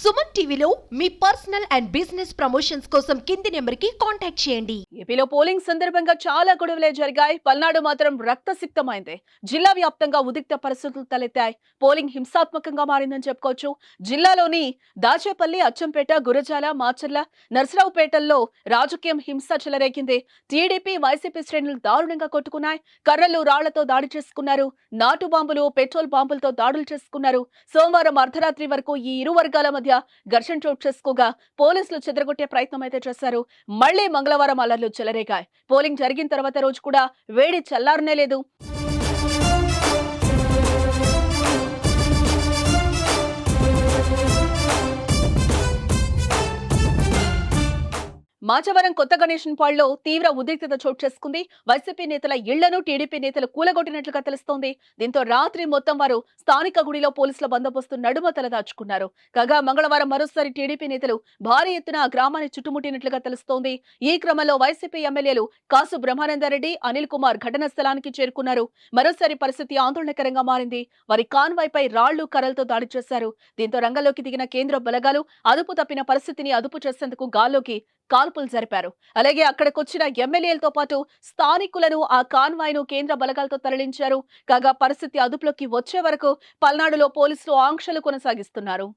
సుమన్ టీవీలో మీ personal and business promotions కోసం కింది నెంబర్కి కాంటాక్ట్ చేయండి. ఏపీలో పోలింగ్ సందర్భంగా చాలా గొడవలే జరిగాయి. పల్నాడు మాత్రం రక్తసిక్తమైంది. జిల్లా వ్యాప్తంగా ఉదిక్త పరిస్థితులు తలెత్తాయి. పోలింగ్ హింసాత్మకంగా మారిందని చెప్పుకోవచ్చు. జిల్లాలోని దాచేపల్లి అచ్చంపేట గురజాల మాచర్ల నర్సరావుపేటల్లో రాజకీయం హింస చెలరేగింది. టీడీపీ వైసీపీ శ్రేణులు దారుణంగా కొట్టుకున్నాయి. కర్రలు రాళ్ళతో దాడి చేసుకున్నారు. నాటు బాంబులు పెట్రోల్ బాంబులతో దాడులు చేసుకున్నారు. సోమవారం అర్ధరాత్రి వరకు ఈ ఇరు వర్గాల మధ్య ఘర్షణ చోటు చేసుకోగా పోలీసులు చెదరగొట్టే ప్రయత్నం అయితే చేశారు. మళ్ళీ మంగళవారం అల్లర్లు చెలరేగాయి. పోలింగ్ జరిగిన తర్వాత రోజు కూడా వేడి చల్లారనే లేదు. మాచవరం కొత్త గణేషన్ పాళ్ళో తీవ్ర ఉద్రిక్తత చోటు చేసుకుంది. వైసీపీ నేతల ఇళ్ళను టీడీపీ నేతలు కూలగొట్టినట్లుగా తెలుస్తోంది. దీంతో రాత్రి మొత్తం వారు స్థానిక గుడిలో పోలీసుల బందోబస్తు నడుమ తలదాచుకున్నారు కాగా మంగళవారం మరోసారి టీడీపీ నేతలు భారీ ఎత్తున ఆ గ్రామాన్ని చుట్టుముట్టినట్లుగా తెలుస్తోంది. ఈ క్రమంలో వైసీపీ ఎమ్మెల్యేలు కాసు బ్రహ్మానందరెడ్డి అనిల్ కుమార్ ఘటనా స్థలానికి చేరుకున్నారు. మరోసారి పరిస్థితి ఆందోళనకరంగా మారింది. వారి కాన్వాయ్పై రాళ్ళు కర్రలతో దాడి చేశారు. దీంతో రంగంలోకి దిగిన కేంద్ర బలగాలు అదుపు తప్పిన పరిస్థితిని అదుపు చేసేందుకు గాల్లోకి కాల్పులు జరిపారు. అలాగే అక్కడికొచ్చిన ఎమ్మెల్యేలతో పాటు స్థానికులను ఆ కాన్వాయ్ను కేంద్ర బలగాలతో తరలించారు. కాగా పరిస్థితి అదుపులోకి వచ్చే వరకు పల్నాడులో పోలీసులు ఆంక్షలు కొనసాగిస్తున్నారు.